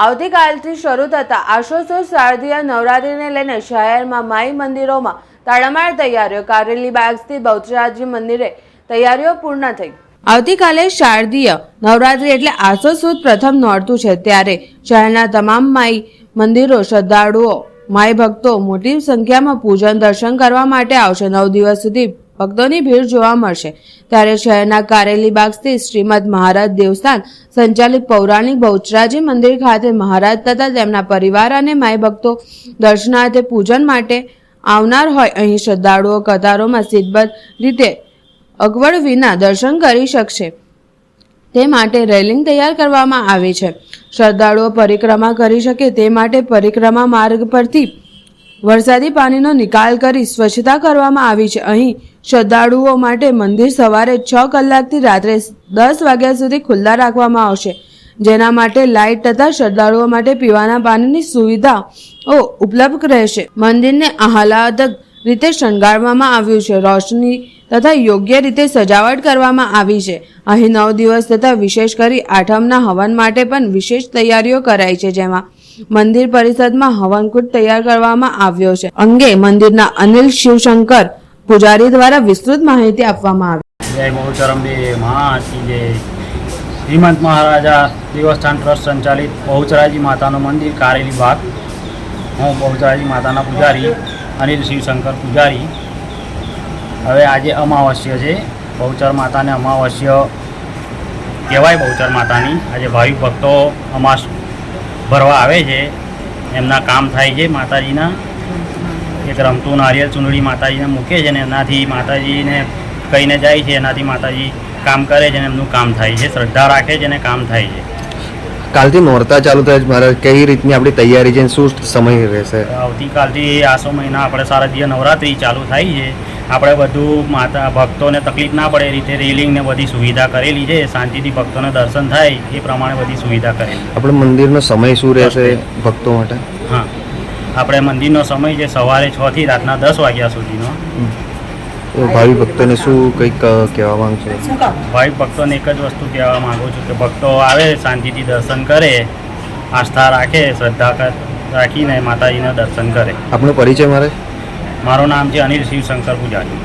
આવતીકાલથી શરૂ થતા આશોસો શારદીય નવરાત્રીને લઈને શહેરમાં માઈ મંદિરોમાં તાળામાળ તૈયારીઓ, કારેલી બાગ સ્થિત બહુચરાજી મંદિરે તૈયારીઓ પૂર્ણ થઈ. આવતીકાલે શારદીય નવરાત્રી એટલે આસો સુદ પ્રથમ નોરતું છે, ત્યારે શહેરના તમામ માઈ મંદિરો શ્રદ્ધાળુઓ, માઈ ભક્તો મોટી સંખ્યામાં પૂજન દર્શન કરવા માટે આવશે. નવ દિવસ સુધી ભક્તોની ભીડ જોવા મળશે. ત્યારે શહેરના કારેલી બાગ સ્થિત શ્રીમદ મહારાજ દેવસ્થાન સંચાલિત પૌરાણિક બહુચરાજી મંદિર ખાતે મહારાજ તથા તેમના પરિવાર અને માય ભક્તો દર્શનાર્થે પૂજન માટે આવનાર હોય અહીં શ્રદ્ધાળુઓ કતારોમાં સિદ્ધબદ્ધ રીતે અગવડ વિના દર્શન કરી શકશે. તે માટે રેલિંગ તૈયાર કરવામાં આવી છે. શ્રદ્ધાળુઓ પરિક્રમા કરી શકે તે માટે પરિક્રમા માર્ગ પરથી વરસાદી પાણીનો નિકાલ કરી સ્વચ્છતા કરવામાં આવી છે. અહીં શ્રદ્ધાળુઓ માટે મંદિર સવારે છ કલાકથી રાત્રે દસ વાગ્યા સુધી ખુલ્લા રાખવામાં આવશે. જેના માટે લાઇટ તથા શ્રદ્ધાળુઓ માટે પીવાના પાણીની સુવિધાઓ ઉપલબ્ધ રહેશે. મંદિરને આહલાદક રીતે શણગારવામાં આવ્યું છે. રોશની તથા યોગ્ય રીતે સજાવટ કરવામાં આવી છે. અહીં નવ દિવસ તથા વિશેષ કરી આઠમના હવન માટે પણ વિશેષ તૈયારીઓ કરાઈ છે, જેમાં મંદિર પરિષદમાં હવનકુટ તૈયાર કરવામાં આવ્યો છે. અંગે મંદિરના અનિલ શિવશંકર પૂજારી દ્વારા વિસ્તૃત માહિતી આપવામાં આવી. શ્રીમંત મહારાજા દેવસ્થાન ટ્રસ્ટ સંચાલિત બહુચરાજી માતાનું મંદિર, કારેલી બાગ. હું બહુચરાજી માતાના પૂજારી, અનિલ શિવશંકર પૂજારી. હવે આજે અમાવસ્ય છે. બહુચર માતાને અમાવસ્ય કહેવાય બહુચર માતાની. આજે ભાવિક ભક્તો અમાસ ભરવા આવે છે. એમના કામ થાય છે માતાજીના. એક રમતું નારિયેળ ચૂંદડી માતાજીને મૂકે છે ને એનાથી માતાજીને કહીને જાય છે, એનાથી માતાજી કામ કરે છે ને એમનું કામ થાય છે, શ્રદ્ધા રાખે છે ને કામ થાય છે. કાલથી નોરતા ચાલુ થાય છે. મારે કઈ રીતની આપણી તૈયારી છે શું સમય રહેશે? આવતીકાલથી આસો મહિના આપણે શારદીય નવરાત્રિ ચાલુ થાય છે. આપણે બધું માતા ભક્તોને તકલીફ ના પડે એ રીતે રેલિંગ ને બધી સુવિધા કરેલી છે. શાંતિથી ભક્તોને દર્શન થાય એ પ્રમાણે બધી સુવિધા કરેલી. આપણે મંદિરનો સમય શું રહેશે ભક્તો માટે? હા. આપણે મંદિરનો સમય છે સવારે છ થી રાતના દસ વાગ્યા સુધીનો. ભાવિ ભક્તોને શું કંઈક કહેવા માંગશો ભાઈ ભક્તોને એક જ વસ્તુ કહેવા માગું છું કે ભક્તો આવે શાંતિથી દર્શન કરે આસ્થા રાખે શ્રદ્ધા રાખીને માતાજીના દર્શન કરે. આપણો પરિચય મારે? મારું નામ છે અનિલ શિવશંકર પૂજારી.